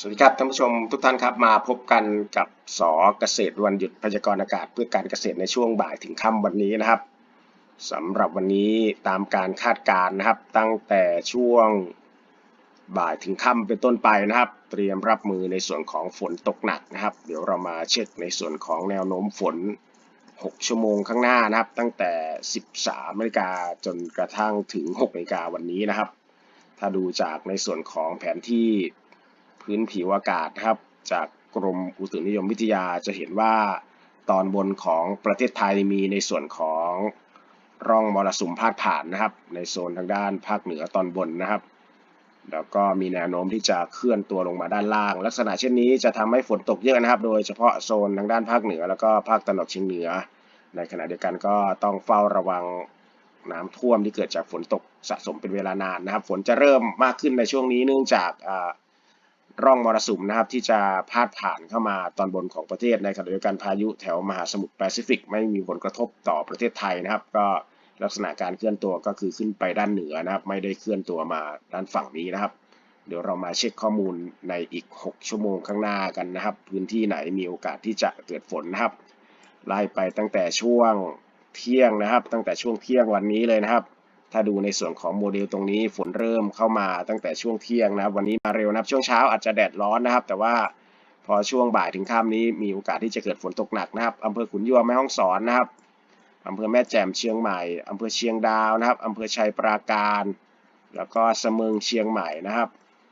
สวัสดีครับท่านผู้ชมทุกท่านครับมาพบกันกับสอเกษตรวันหยุดพยากรณ์อากาศเพื่อการเกษตรในช่วงบ่ายถึงค่ำวันนี้นะครับสำหรับวันนี้ตามการคาดการณ์นะครับ ตั้งแต่ช่วงบ่ายถึงค่ำเป็นต้นไปนะครับ เตรียมรับมือในส่วนของฝนตกหนักนะครับ เดี๋ยวเรามาเช็คในส่วนของแนวโน้มฝน 6 ชั่วโมงข้างหน้านะครับ ตั้งแต่ 13นาฬิกาจนกระทั่งถึง6นาฬิกาวันนี้นะครับ ถ้าดูจากในส่วนของแผนที่ พื้นผิวอากาศนะครับ จากกรมอุตุนิยมวิทยาจะเห็นว่าตอนบนของประเทศไทยมีในส่วนของร่องมรสุมพาดผ่านนะครับ ในโซนทางด้านภาคเหนือตอนบนนะครับ แล้วก็มีแนวโน้มที่จะเคลื่อนตัวลงมาด้านล่าง ลักษณะเช่นนี้จะทำให้ฝนตกเยอะนะครับ โดยเฉพาะโซนทางด้านภาคเหนือ แล้วก็ภาคตะวันออกเฉียงเหนือ ในขณะเดียวกันก็ต้องเฝ้าระวังน้ำท่วมที่เกิดจากฝนตกสะสมเป็นเวลานานนะครับ ฝนจะเริ่มมากขึ้นในช่วงนี้เนื่องจากอ่า ร่องมรสุมนะครับที่จะพาดผ่านเข้ามาตอนบนของประเทศในขณะเดียวกันพายุแถวมหาสมุทรแปซิฟิก ไม่มีผลกระทบต่อประเทศไทยนะครับ ก็ลักษณะการเคลื่อนตัวก็คือขึ้นไปด้านเหนือนะครับ ไม่ได้เคลื่อนตัวมาด้านฝั่งนี้นะครับ เดี๋ยวเรามาเช็คข้อมูลในอีก 6 ชั่วโมงข้างหน้ากันนะครับ พื้นที่ไหนมีโอกาสที่จะเกิดฝนนะครับไล่ไปตั้งแต่ช่วงเที่ยงนะครับ ตั้งแต่ช่วงเที่ยงวันนี้เลยนะครับ ถ้าดูในส่วนของโมเดลตรงนี้ฝนเริ่มเข้ามาตั้งแต่ช่วงเที่ยงนะครับ วันนี้มาเร็วนะครับ ช่วงเช้าอาจจะแดดร้อนนะครับ แต่ว่าพอช่วงบ่ายถึงค่ำนี้มีโอกาสที่จะเกิดฝนตกหนักนะครับอำเภอขุนยวมแม่ฮ่องสอนนะครับอำเภอแม่แจ่มเชียงใหม่อำเภอเชียงดาวนะครับอำเภอชัยปราการ แล้วก็สมืองเชียงใหม่นะครับ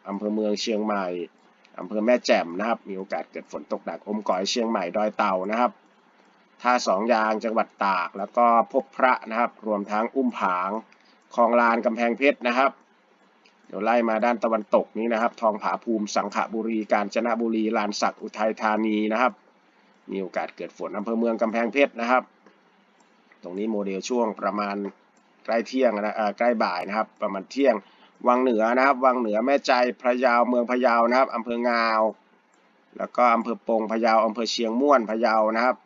อำเภอเมืองเชียงใหม่อำเภอแม่แจ่มนะครับ มีโอกาสเกิดฝนตกหนักอมก๋อยเชียงใหม่ดอยเต่านะครับท่าสองยางจังหวัดตาก แล้วก็พบพระนะครับ รวมทั้งอุ้มผาง คลองลานกำแพงเพชรนะครับ เดี๋ยวไล่มาด้านตะวันตกนี้นะครับ ทองผาภูมิสังขบุรี กาญจนบุรี ลานสักอุทัยธานีนะครับ มีโอกาสเกิดฝนอำเภอเมืองกำแพงเพชรนะครับ ตรงนี้โมเดลช่วงประมาณใกล้เที่ยงนะใกล้บ่ายนะครับ ประมาณเที่ยง วังเหนือนะครับ วังเหนือแม่ใจพระยาวเมืองพะเยานะครับอำเภองาว แล้วก็อำเภอปงพะเยาอำเภอเชียงม่วนพะเยานะครับ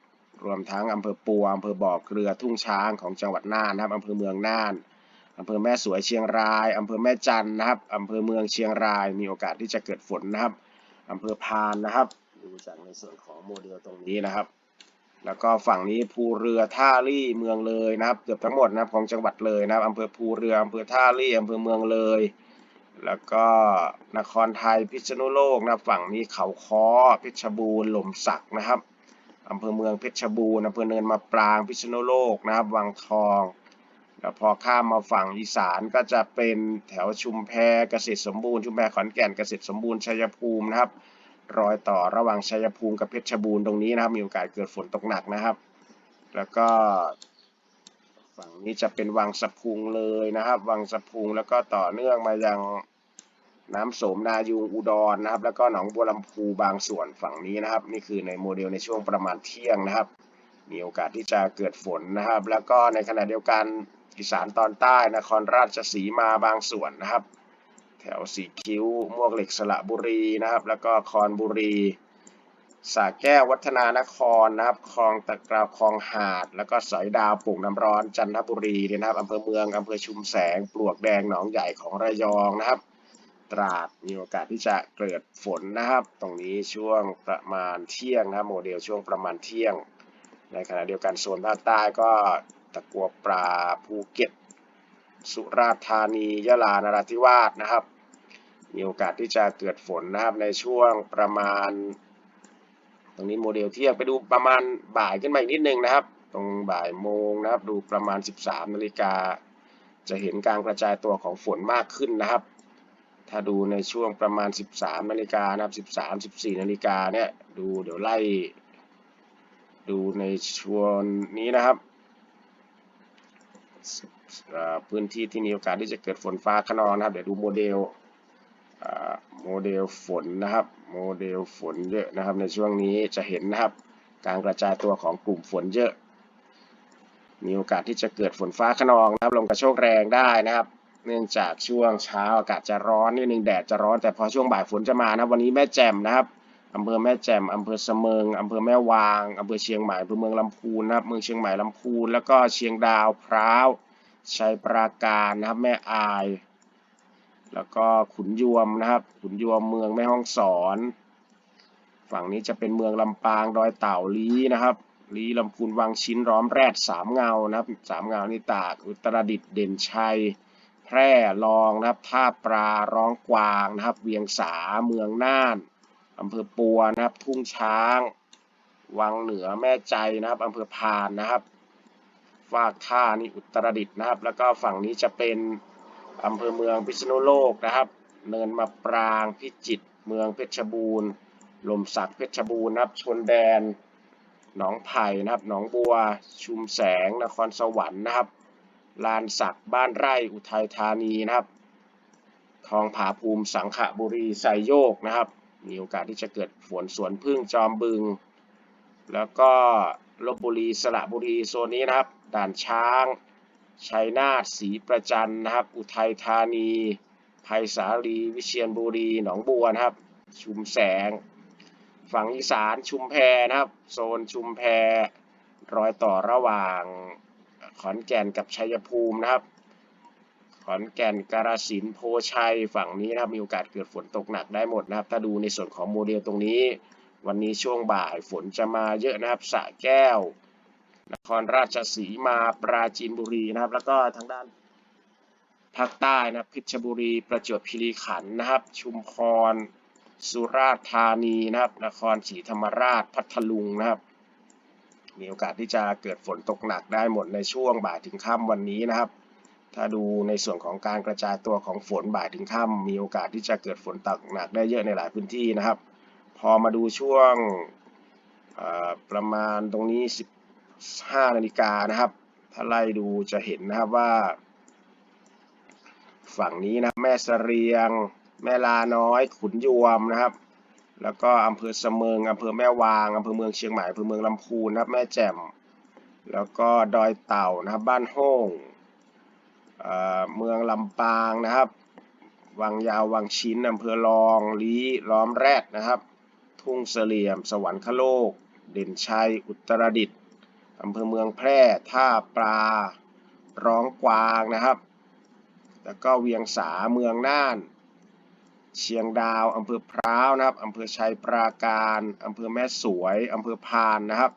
รวมทั้งอำเภอปัวอำเภอบ่อเกลือทุ่งช้างของจังหวัดน่านนะครับอำเภอเมืองน่าน อำเภอแม่สวยเชียงรายอำเภอแม่จันนะครับอำเภอเมืองเชียงรายมีโอกาสที่จะเกิดฝนนะครับอำเภอพานนะครับดูจากในส่วนของโมเดลตรงนี้นะครับ แล้วก็ฝั่งนี้ภูเรือท่าลี่เมืองเลยนะครับ เกือบทั้งหมดนะครับของจังหวัดเลยนะครับอำเภอภูเรืออำเภอท่าลี่อำเภอเมืองเลย แล้วก็นครไทยพิษณุโลกนะฝั่งนี้เขาค้อเพชรบูรณ์หล่มสักนะครับอำเภอเมืองเพชรบูรณ์อำเภอเนินมะปรางพิษณุโลกนะครับวังทอง แล้วพอข้ามมาฝั่งอีสานก็จะเป็นแถวชุมแพเกษตรสมบูรณ์ชุมแพขอนแก่นเกษตรสมบูรณ์ชัยภูมินะครับ รอยต่อระหว่างชัยภูมิกับเพชรบูรณ์ตรงนี้นะครับ มีโอกาสเกิดฝนตกหนักนะครับ แล้วก็ฝั่งนี้จะเป็นวังสะพุงเลยนะครับ วังสะพุงแล้วก็ต่อเนื่องมายังน้ำโสมนายูงอุดรนะครับ แล้วก็หนองบัวลำพูบางส่วนฝั่งนี้นะครับ นี่คือในโมเดลในช่วงประมาณเที่ยงนะครับ มีโอกาสที่จะเกิดฝนนะครับ แล้วก็ในขณะเดียวกัน อีสานตอนใต้นครราชสีมาบางส่วนนะครับ แถวสีคิ้วมวกเหล็กสระบุรีนะครับ แล้วก็คอนบุรีสระแก้ววัฒนานครนะครับคลองตะกราคลองหาด แล้วก็สอยดาวปุ่งน้ำร้อนจันทบุรีเนี่ยนะครับอำเภอเมืองอำเภอชุมแสง ปลวกแดงหนองใหญ่ของระยองนะครับ ตราดมีโอกาสที่จะเกิดฝนนะครับ ตรงนี้ช่วงประมาณเที่ยงนะครับโมเดลช่วงประมาณเที่ยง ในขณะเดียวกันโซนภาคใต้ก็ ตะกัวปลาภูเก็ต สุราษฎร์ธานียะลานราธิวาสนะครับ มีโอกาสที่จะเกิดฝนนะครับในช่วงประมาณ ตรงนี้โมเดลเที่ยงไปดูประมาณบ่ายขึ้นมาอีกนิดนึงนะครับ ตรงบ่ายโมงนะครับดูประมาณ 13นาฬิกาจะเห็นการกระจายตัวของฝนมากขึ้นนะครับ ถ้าดูในช่วงประมาณ 13นาฬิกานะครับ13 14นาฬิกาเนี่ยดูเดี๋ยวไล่ ดูในช่วงนี้นะครับ พื้นที่ที่มีโอกาสที่จะเกิดฝนฟ้าขนองนะครับ เดี๋ยวดูโมเดลโมเดลฝนนะครับ โมเดลฝนเยอะนะครับ ในช่วงนี้จะเห็นนะครับ การกระจายตัวของกลุ่มฝนเยอะ มีโอกาสที่จะเกิดฝนฟ้าขนองนะครับ ลมกระโชกแรงได้นะครับ เนื่องจากช่วงเช้าอากาศจะร้อนนิดนึงแดดจะร้อนแต่พอช่วงบ่ายฝนจะมานะวันนี้แม่แจ่มนะครับ อำเภอแม่แจ่มอำเภอเสมิงอำเภอแม่วางอำเภอเชียงใหม่อำเภอเมืองลำพูนนะครับเมืองเชียงใหม่ลำพูนแล้วก็เชียงดาวพร้าวชัยปราการนะครับแม่อาย แล้วก็ขุนยวมนะครับ ขุนยวมเมืองแม่ฮ่องสอน ฝั่งนี้จะเป็นเมืองลำปางดอยเต่าลีนะครับลีลำพูนวังชิ้นร้อมแรดสามเงานะครับสามเงานี่ตากอุตรดิตถ์เด่นชัยแพร่รองนะครับท่าปลาร้องกวางนะครับ เวียงสาเมืองน่าน อำเภอปัวนะครับ ทุ่งช้าง วังเหนือแม่ใจนะครับอำเภอพานนะครับฝากท่านี่อุตรดิตถ์นะครับ แล้วก็ฝั่งนี้จะเป็นอำเภอเมืองพิษณุโลกนะครับ เนินมะปรางพิจิตรเมืองเพชรบูรณ์ลมสักเพชรบูรณ์นะครับชนแดนหนองไผ่นะครับหนองบัว ชุมแสงนครสวรรค์นะครับ ลานสักบ้านไร่อุทัยธานีนะครับ ทองผาภูมิสังขบุรีไซโยกนะครับ มีโอกาสที่จะเกิดฝนสวนพึ่งจอมบึง แล้วก็ลบบุรีสระบุรีโซนนี้นะครับ ด่านช้างชัยนาทศรีประจันนะครับ อุทัยธานีไผ่สาลีวิเชียรบุรีหนองบัวนะครับ ชุมแสง ฝั่งอีสานชุมแพนะครับ โซนชุมแพรอยต่อระหว่างขอนแก่นกับชัยภูมินะครับ อนแก่นกาฬสินธุ์โพชัยฝั่งนี้นะครับมีโอกาสเกิดฝนตกหนักได้หมดนะครับ ถ้าดูในส่วนของโมเดลตรงนี้ วันนี้ช่วงบ่ายฝนจะมาเยอะนะครับสระแก้ว นครราชสีมาปราจีนบุรีนะครับ แล้วก็ทางด้านภาคใต้นะเพชรบุรีประจวบคีรีขันธ์นะครับ ชุมพร สุราษฎร์ธานีนะครับ นครศรีธรรมราชพัทลุงนะครับ มีโอกาสที่จะเกิดฝนตกหนักได้หมดในช่วงบ่ายถึงค่ำวันนี้นะครับ ถ้าดูในส่วนของการกระจายตัวของฝนบ่ายถึงค่ำมีโอกาสที่จะเกิดฝนตกหนักได้เยอะในหลายพื้นที่นะครับ พอมาดูช่วงประมาณตรงนี้ 15นาฬิกานะครับ ถ้าไล่ดูจะเห็นนะครับว่า ฝั่งนี้นะแม่เสรียง แม่ลาน้อย ขุนยวมนะครับ แล้วก็อำเภอเสมิงอำเภอแม่วางอำเภอเมืองเชียงใหม่อำเภอเมืองลำพูนนะครับ แม่แจ่มแล้วก็ดอยเต่านะครับ บ้านโฮ่ง เมืองลำปางนะครับ วังยาว วังชิ้นอำเภอรองลี้ล้อมแรดนะครับ ทุ่งเสลี่ยม สวรรคโลก เด่นชัย อุตรดิตถ์อำเภอเมืองแพร่ท่าปลา ร้องกวางนะครับ แล้วก็เวียงสาเมืองน่าน เชียงดาวอำเภอพร้าวนะครับอำเภอชัยปราการอำเภอแม่สวยอำเภอพานนะครับ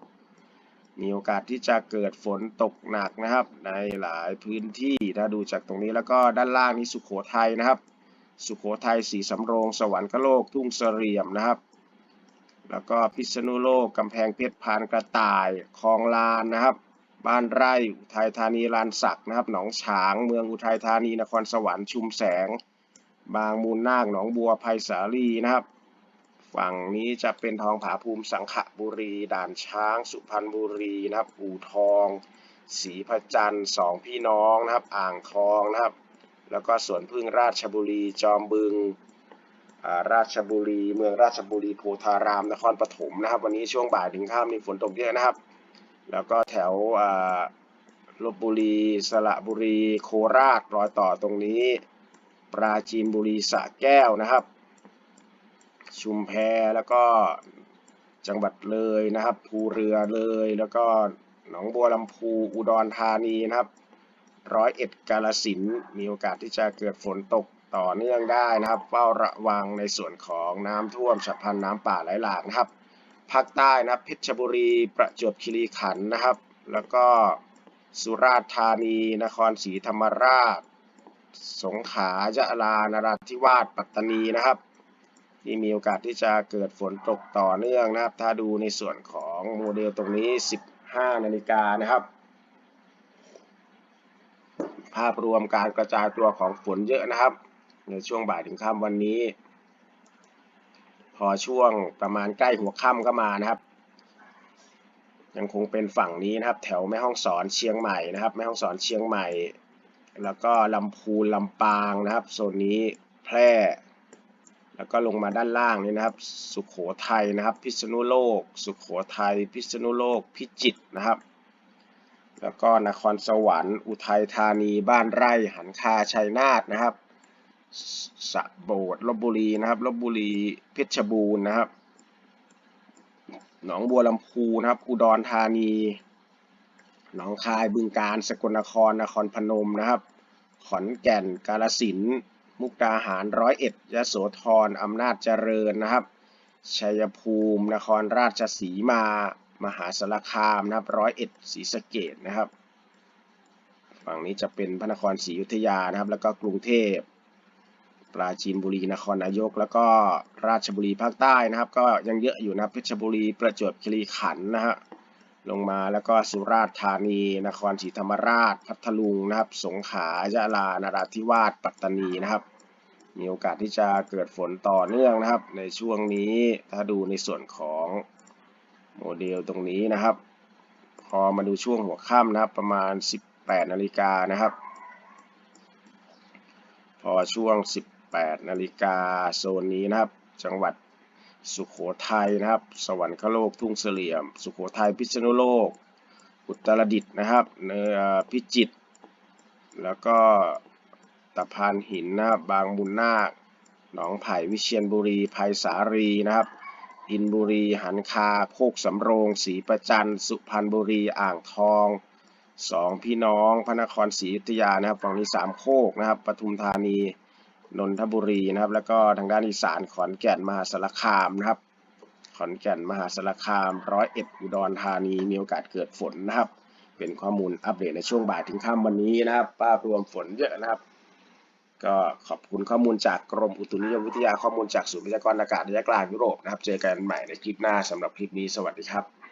มีโอกาสที่จะเกิดฝนตกหนักนะครับ ในหลายพื้นที่ถ้าดูจากตรงนี้แล้วก็ด้านล่างนี้สุโขทัยนะครับ สุโขทัยสีสำโรงสวรรคโลกทุ่งเสลี่ยมนะครับ แล้วก็พิษณุโลกกำแพงเพชรพานกระต่ายคลองลานนะครับ บ้านไร่อุทัยธานีลานสักนะครับ หนองฉางเมืองอุทัยธานีนครสวรรค์ชุมแสง บางมูลนาคหนองบัวไผ่สาลีนะครับ ฝั่งนี้จะเป็นทองผาภูมิสังขบุรี ด่านช้าง สุพรรณบุรีนะครับอู่ทองศรีพระจันทร์สองพี่น้องนะครับ อ่างทองนะครับ แล้วก็สวนพึ่งราชบุรี จอมบึงราชบุรี เมืองราชบุรีโพธาราม นครปฐมนะครับ วันนี้ช่วงบ่ายถึงค่ำมีฝนตกเยอะนะครับ แล้วก็แถวลบบุรี สระบุรี โคราชรอยต่อตรงนี้ ปราจีนบุรีสระแก้วนะครับ ชุมแพแล้วก็จังหวัดเลยนะครับ ภูเรือเลย แล้วก็หนองบัวลำพูอุดรธานีนะครับร้อยเอ็ดกาลสินมีโอกาสที่จะเกิดฝนตกต่อเนื่องได้นะครับ เฝ้าระวังในส่วนของน้ำท่วมฉับพลันน้ำป่าไหลหลากนะครับภาคใต้นะครับเพชรบุรีประจวบคีรีขันธ์นะครับ แล้วก็สุราษฎร์ธานี นครศรีธรรมราช สงขลายะลานราธิวาสปัตตานีนะครับ ที่มีโอกาสที่จะเกิดฝนตกต่อเนื่องนะครับ ถ้าดูในส่วนของโมเดลตรงนี้ 15 นาฬิกานะครับ ภาพรวมการกระจายตัวของฝนเยอะนะครับ ในช่วงบ่ายถึงค่ำวันนี้ พอช่วงประมาณใกล้หัวค่ำก็มานะครับ ยังคงเป็นฝั่งนี้นะครับ แถวแม่ฮ่องสอนเชียงใหม่นะครับ แม่ฮ่องสอนเชียงใหม่ แล้วก็ลำพูนลำปางนะครับโซนนี้แพร่ แล้วก็ลงมาด้านล่างนี่นะครับ สุขโขทัยนะครับ พิษณุโลก สุขโขทัยพิษณุโลก พิจิตรนะครับ แล้วก็นครสวรรค์ อุทัยธานี บ้านไร่ หันคา ชัยนาทนะครับสะโบดลบบุรีนะครับลบบุรีเพชรบูรณ์นะครับ หนองบัวลำพูนะครับ อุดรธานี หนองคายบึงกาฬสกลนครนครพนมนะครับ ขอนแก่นกาฬสินธุ์ มุกดาหารร้อยเอ็ดยโสธรอำนาจเจริญนะครับ ชัยภูมินครราชสีมา มหาสารคามนะครับร้อยเอ็ดศรีสะเกดนะครับ ฝั่งนี้จะเป็นพระนครศรีอยุธยานะครับ แล้วก็กรุงเทพปราจีนบุรีนครนายก แล้วก็ราชบุรีภาคใต้นะครับ ก็ยังเยอะอยู่นะเพชรบุรีประจวบคีรีขันธ์นะฮะ ลงมาแล้วก็สุราษฎร์ธานี นครศรีธรรมราช พัทลุงนะครับ สงขลายะลา นราธิวาส ปัตตานีนะครับ มีโอกาสที่จะเกิดฝนต่อเนื่องนะครับ ในช่วงนี้ถ้าดูในส่วนของโมเดลตรงนี้นะครับ พอมาดูช่วงหัวค่ำนะครับ ประมาณ 18นาฬิกานะครับ พอช่วง 18นาฬิกาโซนนี้นะครับ จังหวัด สุขโขทัยนะครับ สวรรคโลกทุ่งเสลี่ยม สุขโขทัยพิษณุโลก อุตรดิตถ์นะครับเนื้อพิจิตรแล้วก็ตะพานหินนะครับบางบุญนาคหนองไผ่วิเชียรบุรีไผ่สารีนะครับ อินบุรีหันคาโคกสำโรงศรีประจันสุพรรณบุรีอ่างทองสองพี่น้องพระนครศรีอยุธยานะครับฝั่งนี้สามโคกนะครับปทุมธานี นนทบุรีนะครับ แล้วก็ทางด้านอีสานขอนแก่นมหาสารคามนะครับ ขอนแก่นมหาสารคามร้อยเอ็ดอุดรธานีมีโอกาสเกิดฝนนะครับ เป็นข้อมูลอัปเดตในช่วงบ่ายถึงค่ำวันนี้นะครับภาพรวมฝนเยอะนะครับ ก็ขอบคุณข้อมูลจากกรมอุตุนิยมวิทยาข้อมูลจากศูนย์พยากรณ์อากาศระยะกลางยุโรปนะครับ เจอกันใหม่ในคลิปหน้าสำหรับคลิปนี้สวัสดีครับ